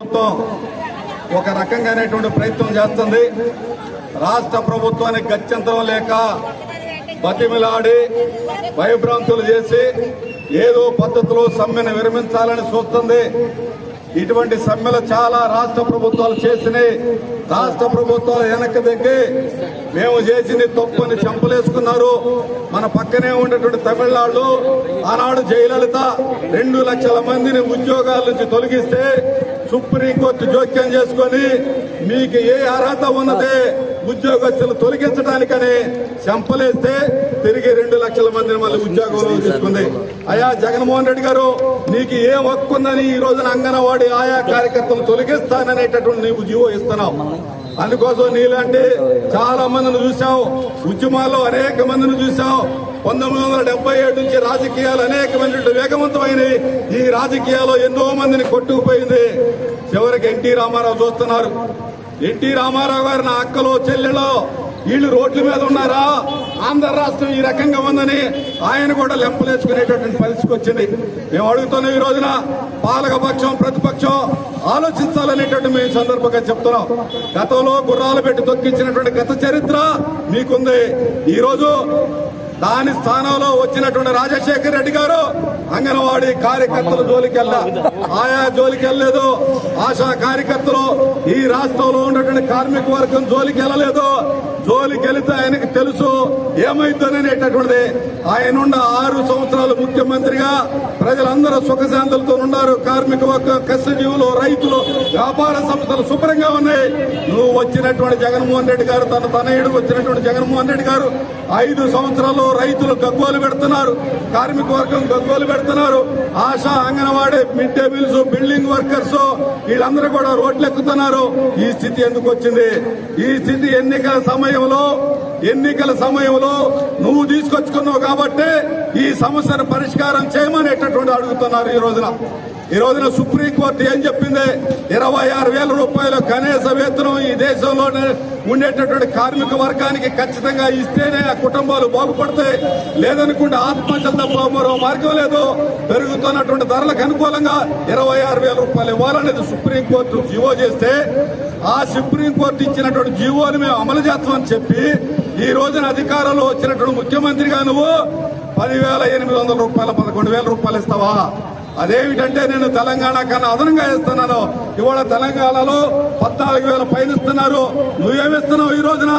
ప్రభుత్వం ఒక రకంగానేటువంటి ప్రయత్నం చేస్తుంది. రాష్ట్ర ప్రభుత్వానికి గత్యంతరం లేక బతిమిలాడి భయభ్రాంతులు చేసి ఏదో పద్ధతిలో సమ్మెను విరమించాలని చూస్తుంది. ఇటువంటి సమ్మెలు చాలా రాష్ట్ర ప్రభుత్వాలు చేసినాయి. రాష్ట్ర ప్రభుత్వాలు వెనక్కి దగ్గి మేము చేసింది తప్పుని చెంపలేసుకున్నారు. మన పక్కనే ఉన్నటువంటి తమిళనాడు ఆనాడు జయలలిత రెండు లక్షల మందిని ఉద్యోగాల నుంచి తొలగిస్తే సుప్రీంకోర్టు జోక్యం చేసుకొని మీకు ఏ అర్హత ఉన్నదే ఉద్యోగస్తులు తొలగించడానికని చెంపలేస్తే తిరిగి రెండు లక్షల మందిని మళ్ళీ ఉద్యోగంలో తీసుకుంది. అయా జగన్మోహన్ రెడ్డి గారు నీకు ఏం హక్కు ఉందని ఈ రోజున అంగన్వాడీ ఆయా కార్యకర్తలు తొలగిస్తాననేటటువంటి నీవు జీవో ఇస్తున్నావు. అందుకోసం నీలాంటి చాలా మందిని చూసాం ఉద్యమాల్లో అనేక మందిని చూసాం పంతొమ్మిది వందల డెబ్బై ఏడు నుంచి రాజకీయాలు అనేకమైన వేగవంతమైనవి. ఈ రాజకీయాల్లో ఎన్నో మందిని కొట్టుకుపోయింది. చివరికి ఎన్టీ రామారావు చూస్తున్నారు. ఎన్టీ రామారావు గారి నా అక్కలో చెల్లెలో వీళ్ళు రోడ్ల మీద ఉన్నారా? ఆంధ్ర రాష్ట్రం ఈ రకంగా ఉందని ఆయన కూడా లెంపలేసుకునేటటువంటి పరిస్థితికి వచ్చింది. మేము అడుగుతున్నాం ఈ రోజున పాలక పక్షం ప్రతిపక్షం ఆలోచించాలనేటువంటి మేము సందర్భంగా చెప్తున్నాం. గతంలో గుర్రాలు పెట్టి తొక్కించినటువంటి గత చరిత్ర మీకుంది. ఈరోజు దాని స్థానంలో వచ్చినటువంటి రాజశేఖర్ రెడ్డి గారు అంగన్వాడీ కార్యకర్తల జోలికెళ్ళా. ఆయా జోలికెళ్ళలేదు. ఆశా కార్యకర్తలు ఈ రాష్ట్రంలో ఉన్నటువంటి కార్మిక వర్గం జోలికి వెళ్ళలేదు జోలికి వెళితే ఆయనకు తెలుసు ఏమైందనేటటువంటిది ఆయన ఆరు సంవత్సరాలు ముఖ్యమంత్రిగా ప్రజలందరూ సుఖశాంతులతో ఉన్నారు. కార్మిక వర్గం కష్టజీవులు రైతులు వ్యాపార సంస్థలు శుభ్రంగా ఉన్నాయి. నువ్వు వచ్చినటువంటి జగన్మోహన్ రెడ్డి గారు తన తనయుడు వచ్చినటువంటి జగన్మోహన్ రెడ్డి గారు ఐదు సంవత్సరాలు రైతులు గగ్గోలు పెడుతున్నారు. కార్మిక వర్గం గగ్గోలు పెడుతున్నారు. ASHA anganwadi mid day meals building workers వీళ్ళందరూ కూడా రోడ్లు ఎక్కుతున్నారు ఈ స్థితి ఎందుకు వచ్చింది? ఈ స్థితి ఎన్నికల సమయంలో ఎన్నికల సమయంలో నువ్వు తీసుకొచ్చుకున్నావు కాబట్టి ఈ సమస్యను పరిష్కారం చేయమనేటటువంటి అడుగుతున్నారు ఈ రోజున. ఈ రోజున సుప్రీంకోర్టు ఏం చెప్పింది? ఇరవై ఈ ఉండేటటువంటి కార్మిక వర్గానికి ఖచ్చితంగా ఇస్తేనే ఆ కుటుంబాలు బాగుపడతాయి. లేదనుకుంటే ఆత్మహత్యలు తప్ప మరో మార్గం లేదు. పెరుగుతున్నటువంటి ధరలకు అనుకూలంగా ఇరవై ఆరు వేల రూపాయలు ఇవ్వాలనేది సుప్రీంకోర్టు జీవో చేస్తే ఆ సుప్రీంకోర్టు ఇచ్చినటువంటి జీవోని మేము అమలు చేస్తామని చెప్పి ఈ రోజున అధికారంలో వచ్చినటువంటి ముఖ్యమంత్రిగా నువ్వు పదివేల ఎనిమిది వందల రూపాయల పదకొండు వేల రూపాయలు ఇస్తావా? అదేమిటంటే నేను తెలంగాణ కన్నా అదనంగా ఇస్తున్నాను ఇవాళ తెలంగాణలో పద్నాలుగు వేల పైన ఇస్తున్నారు నువ్వేమిస్తున్నావు ఈ రోజున?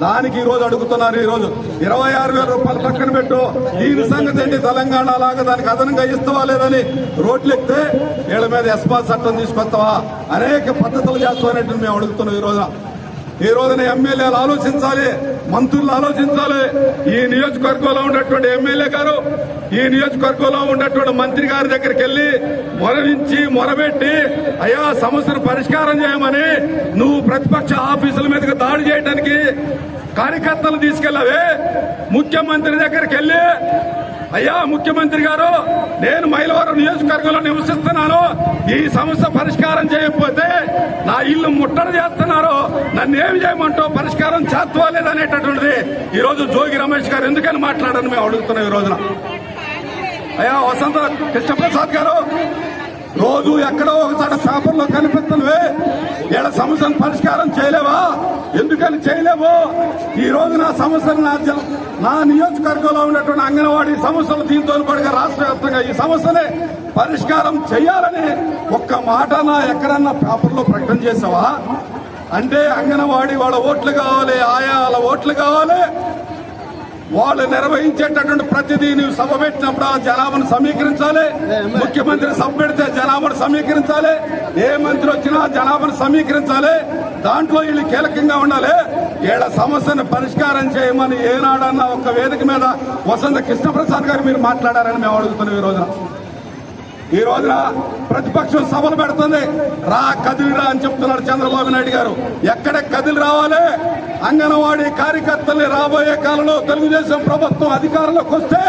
దానికి ఈ రోజు అడుగుతున్నారు ఈ రోజు ఇరవై ఆరు వేల రూపాయలు పక్కన పెట్టు. దీని సంగతి ఏంటి? తెలంగాణ లాగా దానికి అదనంగా ఇస్తావా లేదని రోడ్లు ఎక్కితే వీళ్ళ మీద ఎస్పా చట్టం తీసుకొస్తావా? అనేక పద్ధతులు చేస్తామనేది మేము అడుగుతున్నాం ఈ రోజున. ఈ రోజున ఎమ్మెల్యేలు ఆలోచించాలి మంత్రులు ఆలోచించాలి. ఈ నియోజకవర్గంలో ఉన్నటువంటి ఎమ్మెల్యే గారు ఈ నియోజకవర్గంలో ఉన్నటువంటి మంత్రి గారి దగ్గరికి వెళ్ళి మొరవించి మొరబెట్టి అయ్యా సమస్యను పరిష్కారం చేయమని నువ్వు ప్రతిపక్ష ఆఫీసుల మీదకి దాడి చేయడానికి కార్యకర్తలు తీసుకెళ్ళవే. ముఖ్యమంత్రి దగ్గరికి వెళ్ళి అయ్యా ముఖ్యమంత్రి గారు నేను మైలవరం నియోజకవర్గంలో నివసిస్తున్నాను. ఈ సమస్య పరిష్కారం చేయకపోతే నా ఇల్లు ముట్టడి చేస్తున్నారు నన్ను ఏమి చేయమంటో పరిష్కారం చేస్తావా లేదనేటటువంటిది ఈరోజు జోగి రమేష్ గారు ఎందుకని మాట్లాడని మేము అడుగుతున్నాం ఈ రోజున. అయ్యా వసంత కృష్ణప్రసాద్ గారు రోజు ఎక్కడో ఒకసారి పేపర్లో కనిపిస్తున్నవే. వీళ్ళ సమస్యను పరిష్కారం చేయలేవా? ఎందుకని చేయలేవు? ఈ రోజు నా సమస్యలు నా నా నియోజకవర్గంలో ఉన్నటువంటి అంగన్వాడీ సమస్యలు దీంతో పాటుగా రాష్ట్ర వ్యాప్తంగా ఈ సమస్యనే పరిష్కారం చేయాలని ఒక్క మాట నా ఎక్కడన్నా పేపర్లో ప్రకటన చేసావా? అంటే అంగన్వాడీ వాళ్ళ ఓట్లు కావాలి ఆయా వాళ్ళ ఓట్లు కావాలి వాళ్ళు నిర్వహించేటటువంటి ప్రతిదీ నువ్వు సభ పెట్టినప్పుడు ఆ జనాభాను సమీకరించాలి. ముఖ్యమంత్రి సభ పెడితే జనాభాను సమీకరించాలి. ఏ మంత్రి వచ్చినా జనాభాను సమీకరించాలి. దాంట్లో వీళ్ళు కీలకంగా ఉండాలి. వీళ్ళ సమస్యను పరిష్కారం చేయమని ఏనాడన్నా ఒక వేదిక మీద వసంత కృష్ణప్రసాద్ గారు మీరు మాట్లాడారని మేము అడుగుతున్నాం ఈ రోజున. ఈ రోజున ప్రతిపక్షం సభలు పెడుతుంది. రా కదిలిరా అని చెప్తున్నాడు చంద్రబాబు నాయుడు గారు. ఎక్కడ కదిలి రావాలి? అంగన్వాడీ కార్యకర్తల్ని రాబోయే కాలంలో తెలుగుదేశం ప్రభుత్వం అధికారంలోకి వస్తే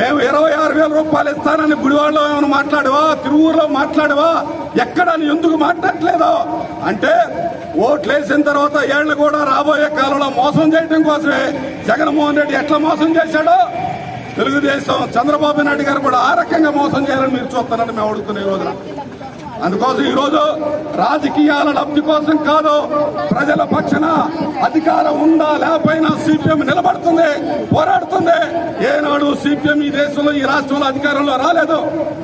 మేము ఇరవై ఆరు వేల రూపాయలు ఇస్తానని గుడివాడలో ఏమైనా మాట్లాడవా? తిరువూరులో మాట్లాడవా? ఎక్కడ ఎందుకు మాట్లాడలేదో అంటే ఓట్లు వేసిన తర్వాత ఏళ్ళు కూడా రాబోయే కాలంలో మోసం చేయడం కోసమే. జగన్మోహన్ రెడ్డి ఎట్లా మోసం చేశాడో తెలుగుదేశం చంద్రబాబు నాయుడు గారు కూడా ఆ రకంగా మోసం చేయాలని మీరు చూస్తున్నారని మేము అడుగుతున్న ఈ రోజున. అందుకోసం ఈ రోజు రాజకీయాల లబ్ధి కోసం కాదు ప్రజల పక్షన అధికారం ఉందా లేకపోయినా సిపిఎం నిలబడుతుంది పోరాడుతుంది. ఏనాడు సిపిఎం ఈ దేశంలో ఈ రాష్ట్రంలో అధికారంలో రాలేదు.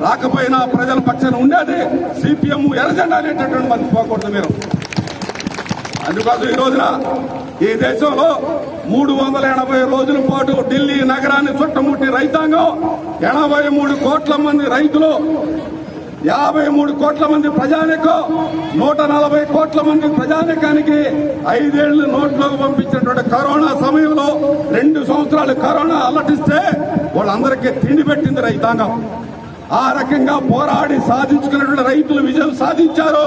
రాకపోయినా ప్రజల పక్షాన ఉండేది సిపిఎం ఎర్రజెండా అనేటటువంటి మర్చిపోకూడదు మీరు. అందుకోసం ఈ రోజున ఈ దేశంలో మూడు వందల ఎనభై రోజుల పాటు ఢిల్లీ నగరాన్ని చుట్టముట్టి రైతాంగం. ఎనభై మూడు కోట్ల మంది రైతులు యాభై మూడు కోట్ల మంది ప్రజానికం నూట నలభై కోట్ల మంది ప్రజానికానికి ఐదేళ్ళు నోట్లోకి పంపించినటువంటి కరోనా సమయంలో రెండు సంవత్సరాలు కరోనా అలటిస్తే వాళ్ళందరికీ తిండి పెట్టింది రైతాంగం. ఆ రకంగా పోరాడి సాధించుకున్నటువంటి రైతులు విజయం సాధించారు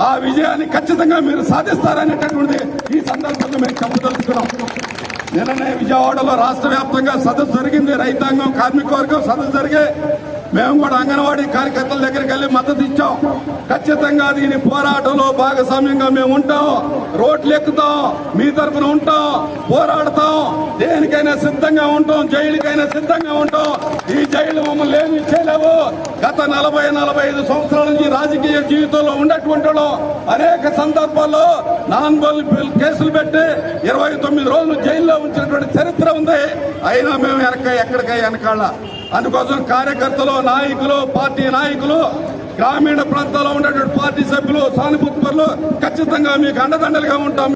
ఆ విజయాన్ని ఖచ్చితంగా మీరు సాధిస్తారనేటటువంటి ఈ సందర్భంగా మేము చెప్పదలుచుకున్నాం. నిన్ననే విజయవాడలో రాష్ట్ర వ్యాప్తంగా సదస్సు జరిగింది. రైతాంగం కార్మికవర్గం సదస్సు జరిగే మేము కూడా అంగన్వాడీ కార్యకర్తల దగ్గరికి వెళ్ళి మద్దతు ఇచ్చాం. ఖచ్చితంగా దీని పోరాటంలో భాగస్వామ్యంగా మేము ఉంటాం. రోడ్లు ఎక్కుతాం. మీ తరఫున ఉంటాం. పోరాడతాం. దేనికైనా సిద్ధంగా ఉంటాం. జైలుకైనా సిద్ధంగా ఉంటాం. ఈ జైలు మమ్మల్ని ఏమి చేయలేవు. గత నలభై నలభై ఐదు సంవత్సరాల నుంచి రాజకీయ జీవితంలో ఉన్నటువంటి అనేక సందర్భాల్లో నాన్ బల్ కేసులు పెట్టి ఇరవై తొమ్మిది రోజులు జైల్లో ఉంచినటువంటి చరిత్ర ఉంది. అయినా మేము వెనక ఎక్కడికై వెనకాల అందుకోసం కార్యకర్తలు నాయకులు పార్టీ నాయకులు గ్రామీణ ప్రాంతాల్లో ఉన్నటువంటి పార్టీ సభ్యులు సానుభూతి పరులు ఖచ్చితంగా మీకు అండదండలుగా ఉంటాం.